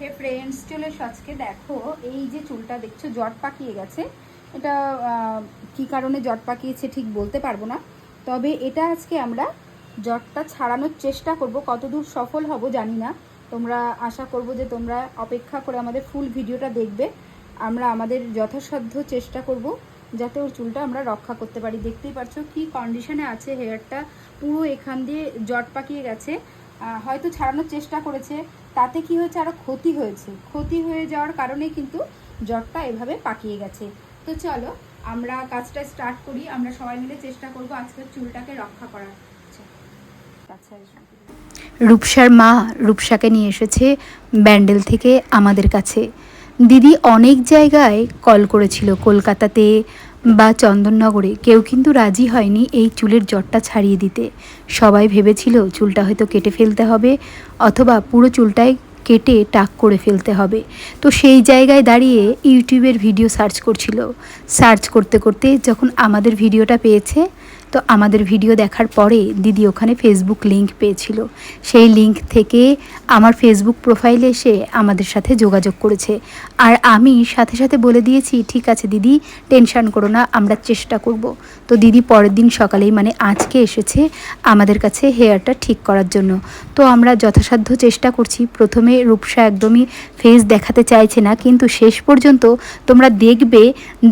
হে friends চলে আজকে দেখো, এই যে চুলটা দেখছ, জট পাকিয়ে গেছে। এটা কি কারণে জট পাকিয়েছে ঠিক বলতে পারব না। তবে এটা আজকে আমরা জটটা ছাড়ানোর চেষ্টা করব। কতদূর সফল হব জানি না। তোমরা আশা করব যে তোমরা অপেক্ষা করে আমাদের ফুল ভিডিওটা দেখবে। আমরা আমাদের যথাসাধ্য চেষ্টা করব যাতে ওর চুলটা আমরা রক্ষা করতে পারি। দেখতেই পাচ্ছ কি কন্ডিশনে আছে হেয়ারটা পুরো এখান দিয়ে জট পাকিয়ে গেছে। হয়তো ছাড়ানোর চেষ্টা করেছে। তাতে কি হয়েছে? আরও ক্ষতি হয়েছে। ক্ষতি হয়ে যাওয়ার কারণে কিন্তু জ্বরটা এভাবে পাকিয়ে গেছে। তো চলো আমরা কাজটা স্টার্ট করি। আমরা সবাই মিলে চেষ্টা করব আজকের চুলটাকে রক্ষা করার। আচ্ছা, আচ্ছা রূপসার মা রূপসাকে নিয়ে এসেছে ব্যান্ডেল থেকে আমাদের কাছে। দিদি অনেক জায়গায় কল করেছিল কলকাতাতে বা চন্দননগরে কেউ কিন্তু রাজি হয়নি এই চুলের জটটা ছাড়িয়ে দিতে। সবাই ভেবেছিল চুলটা হয়তো কেটে ফেলতে হবে অথবা পুরো চুলটাই কেটে টাক করে ফেলতে হবে। তো সেই জায়গায় দাঁড়িয়ে ইউটিউবের ভিডিও সার্চ করছিল। সার্চ করতে করতে যখন আমাদের ভিডিওটা পেয়েছে তো আমাদের ভিডিও দেখার পরে দিদি ওখানে ফেসবুক লিংক পেয়েছিল। সেই লিংক থেকে আমার ফেসবুক প্রোফাইলে এসে আমাদের সাথে যোগাযোগ করেছে। আর আমি সাথে সাথে বলে দিয়েছি, ঠিক আছে দিদি, টেনশন করো না, আমরা চেষ্টা করব। তো দিদি পরের দিন সকালেই মানে আজকে এসেছে আমাদের কাছে হেয়ারটা ঠিক করার জন্য। তো আমরা যথাসাধ্য চেষ্টা করছি। প্রথমে রূপসা একদমই ফেস দেখাতে চাইছে না, কিন্তু শেষ পর্যন্ত তোমরা দেখবে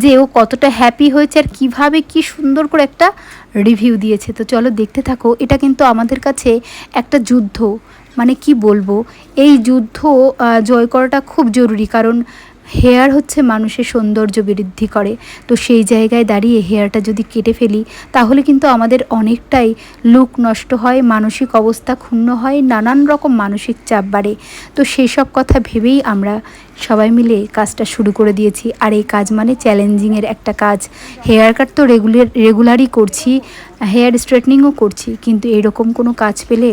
যে ও কতটা হ্যাপি হয়েছে আর কীভাবে কি সুন্দর করে একটা রিভিউ দিয়েছে। তো চলো দেখতে থাকো, এটা কিন্তু আমাদের কাছে একটা যুদ্ধ। মানে কি বলব? এই যুদ্ধ জয় করাটা খুব জরুরি। কারণ হেয়ার হচ্ছে মানুষের সৌন্দর্য বৃদ্ধি করে। তো সেই জায়গায় দাঁড়িয়ে হেয়ারটা যদি কেটে ফেলি, তাহলে কিন্তু আমাদের অনেকটাই লুক নষ্ট হয়, মানসিক অবস্থা ক্ষুণ্ণ হয়, নানান রকম মানসিক চাপ বাড়ে। তো সেই সব কথা ভেবেই আমরা সবাই মিলে কাজটা শুরু করে দিয়েছি। আর এই কাজ মানে চ্যালেঞ্জিংয়ের একটা কাজ। হেয়ার কাট তো রেগুলার রেগুলারই করছি। হেয়ার স্ট্রেটনিংও করছি, কিন্তু এরকম কোনো কাজ পেলে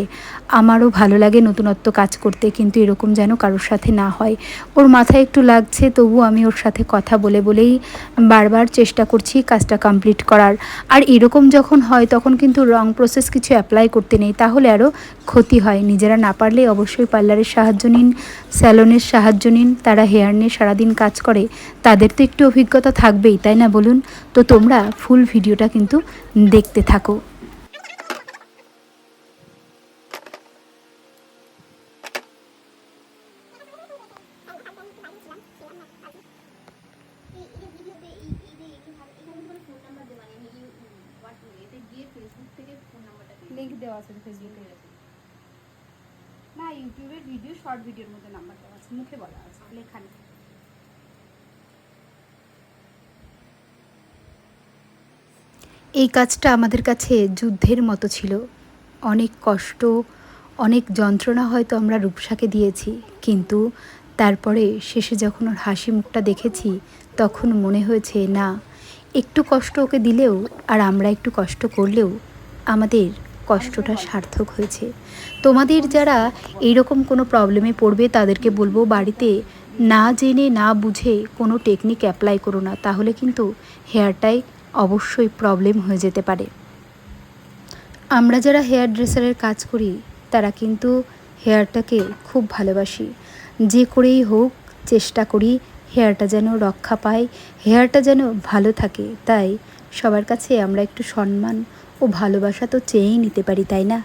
আমারও ভালো লাগে নতুনত্ব কাজ করতে, কিন্তু এরকম যেন কারোর সাথে না হয়। ওর মাথায় একটু লাগছে তবু আমি ওর সাথে কথা বলে বলেই বারবার চেষ্টা করছি কাজটা কমপ্লিট করার। আর এরকম যখন হয়, তখন কিন্তু রং প্রসেস কিছু অ্যাপ্লাই করতে নেই, তাহলে আরও ক্ষতি হয়। নিজেরা না পারলে অবশ্যই পার্লারের সাহায্য নিন, স্যালনের সাহায্য নিন, তারা হেয়ার নিয়ে সারাদিন কাজ করে। তাদের তো একটু অভিজ্ঞতা থাকবেই, তাই না বলুন? তো তোমরা ফুল ভিডিওটা কিন্তু দেখতে থাকো। লিংক দেওয়া আছে ফেসবুকে না ইউটিউবের ভিডিও শর্ট ভিডিওর মধ্যে নাম্বার দেওয়া আছে। মুখে বলা আছে লেখা নেই এই কাজটা আমাদের কাছে যুদ্ধের মতো ছিল। অনেক কষ্ট, অনেক যন্ত্রণা হয়তো আমরা রূপসাকে দিয়েছি, কিন্তু তারপরে শেষে যখন ওর হাসি মুখটা দেখেছি, তখন মনে হয়েছে, না, একটু কষ্ট ওকে দিলেও আর আমরা একটু কষ্ট করলেও আমাদের কষ্টটা সার্থক হয়েছে। তোমাদের যারা এইরকম কোনো প্রবলেমে পড়বে, তাদেরকে বলব বাড়িতে না জেনে না বুঝে কোনো টেকনিক অ্যাপ্লাই করো না। তাহলে কিন্তু হেয়ারটাই অবশ্যই প্রবলেম হয়ে যেতে পারে। আমরা যারা হেয়ার ড্রেসারের কাজ করি, তারা কিন্তু হেয়ারটাকে খুব ভালোবাসি। যে করেই হোক, চেষ্টা করি হেয়ারটা যেন রক্ষা পায় হেয়ারটা যেন ভালো থাকে। তাই সবার কাছে আমরা একটু সম্মান ও ভালোবাসা তো চেয়েই নিতে পারি, তাই না?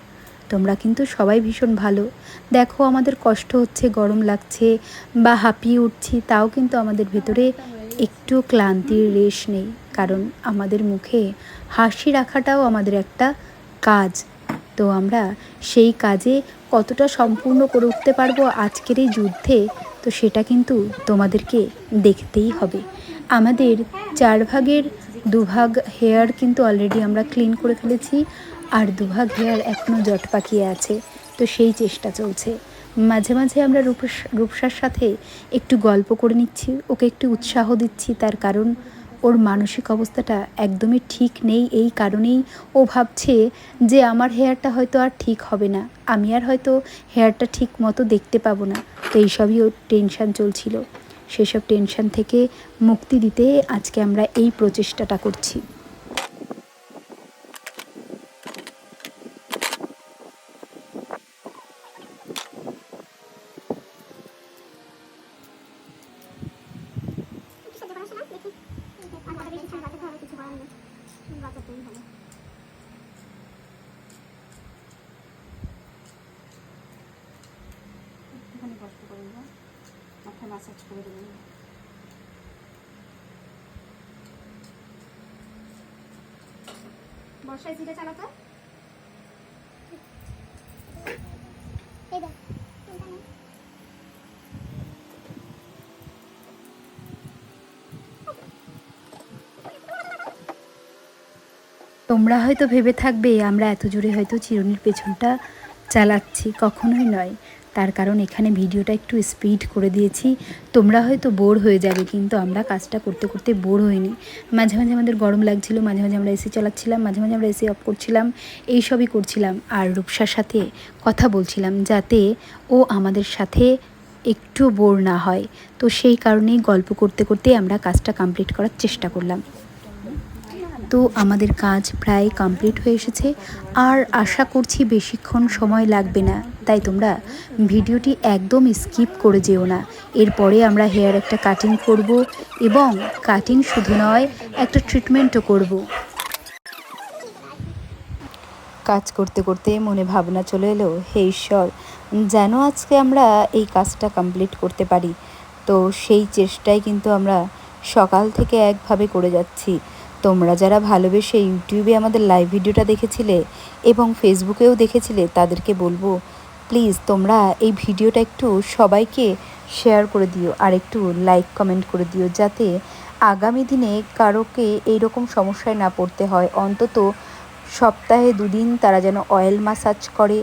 তোমরা কিন্তু সবাই ভীষণ ভালো। দেখো, আমাদের কষ্ট হচ্ছে, গরম লাগছে বা হাঁপিয়ে উঠছি, তাও কিন্তু আমাদের ভেতরে একটু ক্লান্তির রেশ নেই। কারণ আমাদের মুখে হাসি রাখাটাও আমাদের একটা কাজ। তো আমরা সেই কাজে কতটা সম্পূর্ণ করে উঠতে পারব আজকের এই যুদ্ধে, তো সেটা কিন্তু তোমাদেরকে দেখতেই হবে। আমাদের চার ভাগের দুভাগ হেয়ার কিন্তু অলরেডি আমরা ক্লিন করে ফেলেছি, আর দুভাগ হেয়ার এখনও জট পাকিয়ে আছে, তো সেই চেষ্টা চলছে। মাঝে মাঝে আমরা রূপস, রূপসার সাথে একটু গল্প করে নিচ্ছি, ওকে একটু উৎসাহ দিচ্ছি তার কারণ ওর মানসিক অবস্থাটা একদমই ঠিক নেই, এই কারণেই ও ভাবছে যে আমার হেয়ারটা হয়তো আর ঠিক হবে না। আমি আর হয়তো হেয়ারটা ঠিক মতো দেখতে পাবো না। তো এইসবই ওর টেনশান চলছিল। সেসব টেনশান থেকে মুক্তি দিতে আজকে আমরা এই প্রচেষ্টাটা করছি। মাথায় মাসাজ করে দেবো বর্ষায় ধীরে চালাতো? তোমরা হয়তো ভেবে থাকবে আমরা এত জোরে হয়তো চিরুনির পেছনটা চালাচ্ছি কখনোই নয়। তার কারণ এখানে ভিডিওটা একটু স্পিড করে দিয়েছি। তোমরা হয়তো বোর হয়ে যাবে, কিন্তু আমরা কাজটা করতে করতে বোর হইনি। মাঝে মাঝে আমাদের গরম লাগছিল, মাঝে মাঝে আমরা এসি চালাচ্ছিলাম, মাঝে মাঝে আমরা এসি অফ করছিলাম, এই সবই করছিলাম। আর রূপসার সাথে কথা বলছিলাম যাতে ও আমাদের সাথে একটু বোর না হয়। তো সেই কারণেই গল্প করতে করতে আমরা কাজটা কমপ্লিট করার চেষ্টা করলাম। তো আমাদের কাজ প্রায় কমপ্লিট হয়ে এসেছে, আর আশা করছি বেশিক্ষণ সময় লাগবে না। তাই তোমরা ভিডিওটি একদম স্কিপ করে যেও না। এরপরে আমরা হেয়ার একটা কাটিং করব এবং কাটিং শুধু নয়, একটা ট্রিটমেন্টও করব। কাজ করতে করতে মনে ভাবনা চলে এলো, হে ঈশ্বর, যেন আজকে আমরা এই কাজটা কমপ্লিট করতে পারি। তো সেই চেষ্টায় কিন্তু আমরা সকাল থেকে একভাবে করে যাচ্ছি। তোমরা যারা ভালোবেসে ইউটিউবে আমাদের লাইভ ভিডিওটা দেখেছিলে এবং ফেসবুকেও দেখেছিলে, তাদেরকে বলব প্লিজ তোমরা এই ভিডিওটা একটু সবাইকে শেয়ার করে দিও আর একটু লাইক কমেন্ট করে দিও যাতে আগামী দিনে কারোকে এইরকম সমস্যায় না পড়তে হয়। অন্তত সপ্তাহে দুদিন তারা যেন অয়েল মাসাজ করে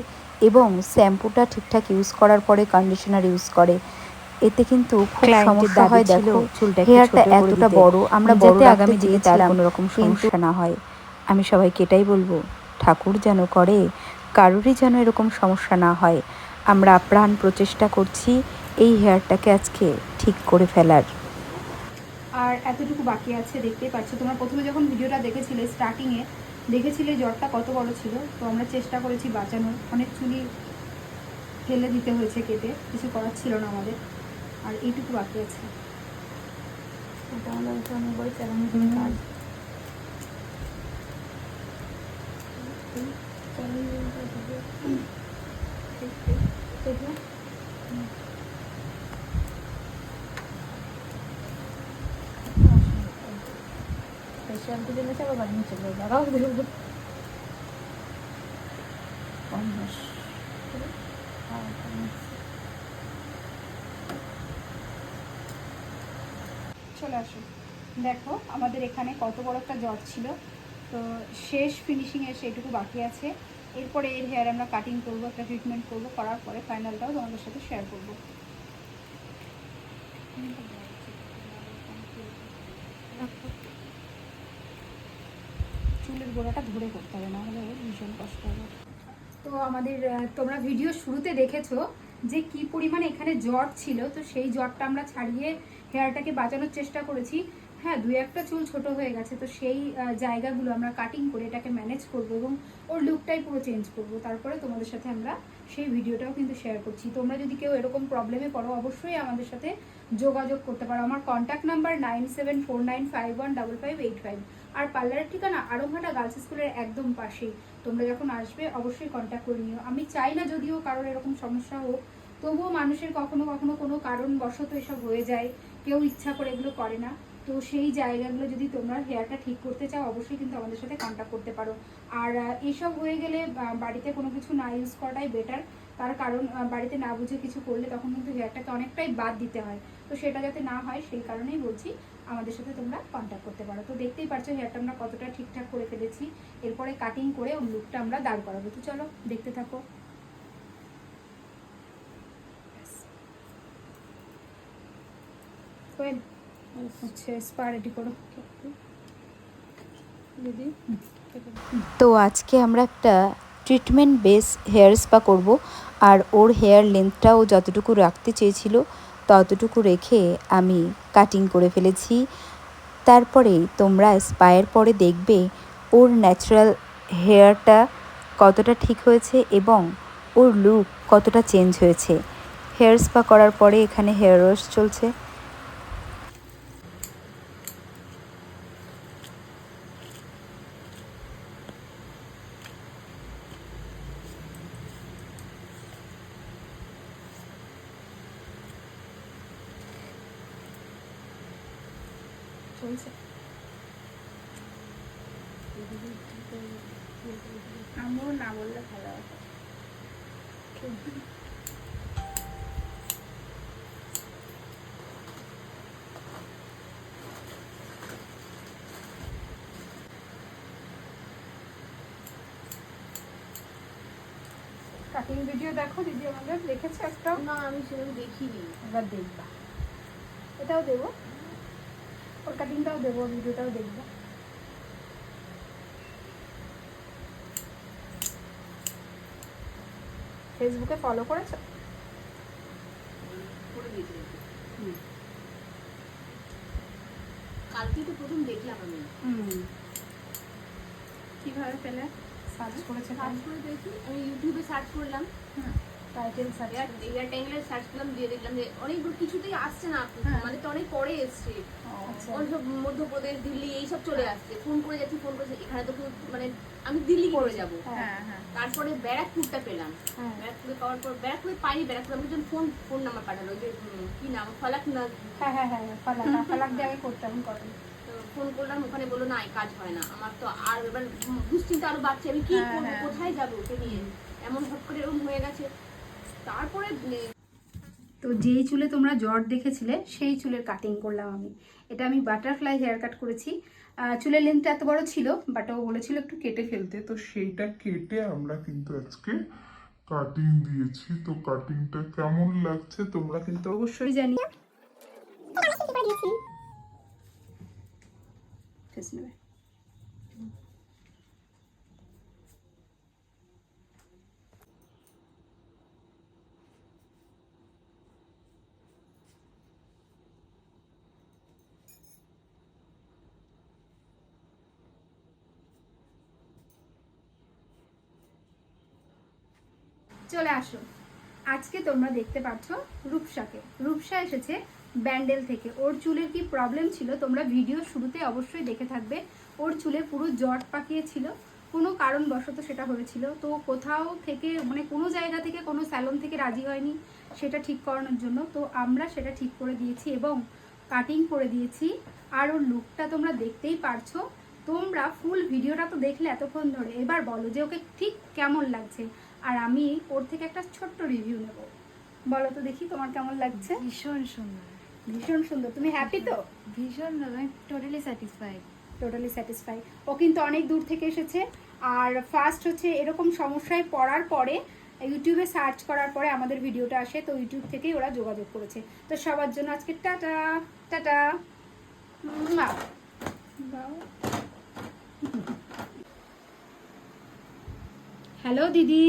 এবং শ্যাম্পুটা ঠিকঠাক ইউজ করার পরে কন্ডিশনার ইউজ করে। এতে কিন্তু খুব সমস্যা হয় দেখো চুলটা হেয়ারটা এতটা বড় আমরা বড় আগামী দিনে তার কোনো রকম সমস্যা না হয়। আমি সবাইকে এটাই বলব ঠাকুর যেন করে কারোরই যেন এরকম সমস্যা না হয়। আমরা প্রাণ প্রচেষ্টা করছি এই হেয়ারটাকে আজকে ঠিক করে ফেলার। আর এতটুকু বাকি আছে দেখতেই পাচ্ছ। তোমরা প্রথমে যখন ভিডিওটা দেখেছিলে স্টার্টিংয়ে দেখেছিলে জ্বরটা কত বড় ছিল। তো আমরা চেষ্টা করেছি বাঁচানোর। অনেক চুলি ফেলে দিতে হয়েছে কেটে কিছু করার ছিল না আমাদের। আর এইটুকু বাকি আছে। এটা হলো এটা অনেক বড় চ্যালেঞ্জিং কাজ। স্পেশাল দিলে না আবার বাড়ি দেবো। পঞ্চাশ। চলে আসো। দেখো, আমাদের এখানে কত বড় একটা জ্বর ছিল। তো শেষ ফিনিশিংয়ে সেটুকু বাকি আছে। এরপরে এর হেয়ার আমরা কাটিং করব, একটা ট্রিটমেন্ট করব, করার পরে ফাইনালটাও তোমাদের সাথে শেয়ার করব। চুলের গোড়াটা ধরে করতে হবে, না হলে ভীষণ কষ্ট হবে। তো আমাদের তোমরা ভিডিও শুরুতে দেখেছ যে কি পরিমাণে এখানে জ্বর ছিল। তো সেই জ্বরটা আমরা ছাড়িয়ে হেয়ারটাকে বাঁচানোর চেষ্টা করেছি। হ্যাঁ দুই একটা চুল ছোট হয়ে গেছে, তো সেই জায়গাগুলো আমরা কাটিং করে এটাকে ম্যানেজ করব এবং ওর লুকটাই পুরো চেঞ্জ করব। তারপরে তোমাদের সাথে আমরা সেই ভিডিওটাও কিন্তু শেয়ার করছি। তোমরা যদি কেউ এরকম প্রবলেমে পড়ো, অবশ্যই আমাদের সাথে যোগাযোগ করতে পারো। আমার contact number nine seven four nine five one double five eight five আর পার্লারের ঠিকানা আরংঘাটা গার্লস স্কুলের একদম পাশেই। তোমরা যখন আসবে, অবশ্যই কন্ট্যাক্ট করে নিও। আমি চাই না যদিও কারোর এরকম সমস্যা হোক, তবুও মানুষের কখনো কখনো কোনো কারণবশত এসব হয়ে যায়। কেউ ইচ্ছা করে এগুলো করে না। তো সেই জায়গাগুলো যদি তোমরা হেয়ারটা ঠিক করতে চাও, অবশ্যই কিন্তু আমাদের সাথে কন্ট্যাক্ট করতে পারো। আর এসব হয়ে গেলে বাড়িতে কোনো কিছু না ইউজ করাটাই বেটার তার কারণ বাড়িতে না বুঝে কিছু করলে তখন কিন্তু হেয়ারটাকে অনেকটাই বাদ দিতে হয়। তো সেটা যাতে না হয়, সেই কারণেই বলছি আমাদের সাথে তোমরা কন্ট্যাক্ট করতে পারো। তো দেখতেই পারছ হেয়ারটা আমরা কতটা ঠিকঠাক করে ফেলেছি। এরপরে কাটিং করে ওর লুকটা আমরা দাঁড় করাবো। তো চলো, দেখতে থাকো। হচ্ছে করো। তো আজকে আমরা একটা ট্রিটমেন্ট বেস হেয়ার স্পা করব, আর ওর হেয়ার লেন্থটাও যতটুকু রাখতে চেয়েছিল ততটুকু রেখে আমি কাটিং করে ফেলেছি। তারপরে তোমরা স্পায়ের পরে দেখবে ওর ন্যাচারাল হেয়ারটা কতটা ঠিক হয়েছে এবং ওর লুক কতটা চেঞ্জ হয়েছে। হেয়ার স্পা করার পরে এখানে হেয়ার ওয়াশ চলছে। চলছে আমিও না বললে ভালো হবে কাটিং ভিডিও দেখো দিদি আমাদের দেখেছ একটা। না আমি সেরকম দেখিনি। এবার দেখবা। এটাও দেবো। কাটিংটাও দেবো ভিডিওটাও দেখব। ফেসবুকে ফলো করেছ? কালকে তো প্রথম দেখলাম আমি। কীভাবে পেলে? সার্চ করেছে সার্চ করে দেখি। আমি ইউটিউবে সার্চ করলাম। টাইটেল সার্চ এয়ার এয়ার ট্যাঙ্গেলে সার্চ করলাম দিয়ে দেখলাম যে অনেকগুলো কিছুতেই আসছে না হ্যাঁ। মানে তো অনেক পরে এসছে। আচ্ছা। অনেক সব মধ্যপ্রদেশ দিল্লি এইসব চলে আসছে। ফোন করে যাচ্ছি ফোন করে এখানে তো মানে আমি দিল্লি করে যাব। হ্যাঁ। হ্যাঁ তারপরে ব্যারাকপুরটা পেলাম। হ্যাঁ। ব্যারাকপুরে পাওয়ার পর ব্যারাকপুরে পাইনি ব্যারাকপুরে আমি একজন ফোন ফোন নাম্বার পাঠালো যে কি নাম? ফলাক না হ্যাঁ হ্যাঁ হ্যাঁ ফালাক ফালাক দিয়ে আগে করতাম করেন ফোন করলাম ওখানে বলল না এই কাজ হয় না। আমার তো আর এবার দুশ্চিন্তা আরও বাড়ছে। আমি কি হ্যাঁ, করব? হ্যাঁ। কোথায় যাব? ওকে নিয়ে। এমন হট করে এরকম হয়ে গেছে। তারপরে তো যেই চুলে তোমরা জট দেখেছিলে সেই চুলের কাটিং করলাম আমি। এটা আমি বাটারফ্লাই হেয়ার কাট করেছি। চুলের লেন্থটা এত বড় ছিল বাট ও বলেছিল একটু কেটে ফেলতে। তো সেইটা কেটে আমরা কিন্তু আজকে কাটিং দিয়েছি। তো কাটিংটা কেমন লাগছে তোমরা কিন্তু অবশ্যই জানি চলে আসো। আজকে তোমরা দেখতে পাচ্ছ রূপসাকে। রূপসা এসেছে ব্যান্ডেল থেকে। ওর চুলের কি প্রবলেম ছিল তোমরা ভিডিও শুরুতে অবশ্যই দেখে থাকবে। ওর চুলে পুরো জট পাকিয়েছিল। কোনো কারণবশত সেটা হয়েছিল। তো কোথাও থেকে মানে কোনো জায়গা থেকে, কোনো স্যালন থেকে রাজি হয়নি। সেটা ঠিক করানোর জন্য। তো আমরা সেটা ঠিক করে দিয়েছি এবং কাটিং করে দিয়েছি। আর ওর লুকটা তোমরা দেখতেই পারছ। তোমরা ফুল ভিডিওটা তো দেখলে এতক্ষণ ধরে। এবার বলো যে ওকে ঠিক কেমন লাগছে? আর আমি ওর থেকে একটা ছোট্ট রিভিউ নেব। বলো তো দেখি তোমার কেমন লাগছে? ভীষণ সুন্দর। ভীষণ সুন্দর। তুমি হ্যাপি তো? ভীষণ আমি টোটালি স্যাটিসফাইড টোটালি স্যাটিসফাই ও কিন্তু অনেক দূর থেকে এসেছে। আর ফার্স্ট হচ্ছে এরকম সমস্যায় পড়ার পরে ইউটিউবে সার্চ করার পরে আমাদের ভিডিওটা আসে তো ইউটিউব থেকেই ওরা যোগাযোগ করেছে। তো সবার জন্য আজকে টাটা টাটা। মা হ্যালো দিদি।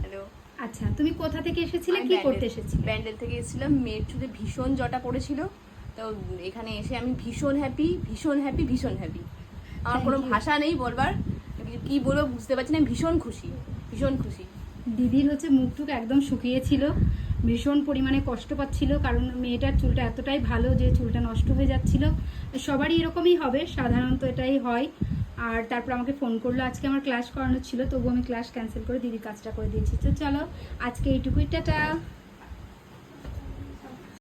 হ্যালো আচ্ছা তুমি কোথা থেকে এসেছিলে? কি করতে এসেছিলে? ব্যান্ডেল থেকে এসেছিলাম। মেয়ের চুলে ভীষণ জটা পড়েছিল। তো এখানে এসে আমি ভীষণ হ্যাপি ভীষণ হ্যাপি ভীষণ হ্যাপি আমার কোনো ভাষা নেই বলবার। কি বলব বুঝতে পারছি না। ভীষণ খুশি ভীষণ খুশি। দিদির হচ্ছে মুখ মুখটুক একদম শুকিয়েছিল ভীষণ পরিমাণে কষ্ট পাচ্ছিল কারণ মেয়েটার চুলটা এতটাই ভালো যে চুলটা নষ্ট হয়ে যাচ্ছিল। সবারই এরকমই হবে সাধারণত এটাই হয়। আর তারপর আমাকে ফোন করল, আজকে আমার ক্লাস করানো ছিল, তবুও আমি ক্লাস ক্যান্সেল করে দিদির কাজটা করে দিয়েছি। তো চলো, আজকে এইটুকুই, টাটা।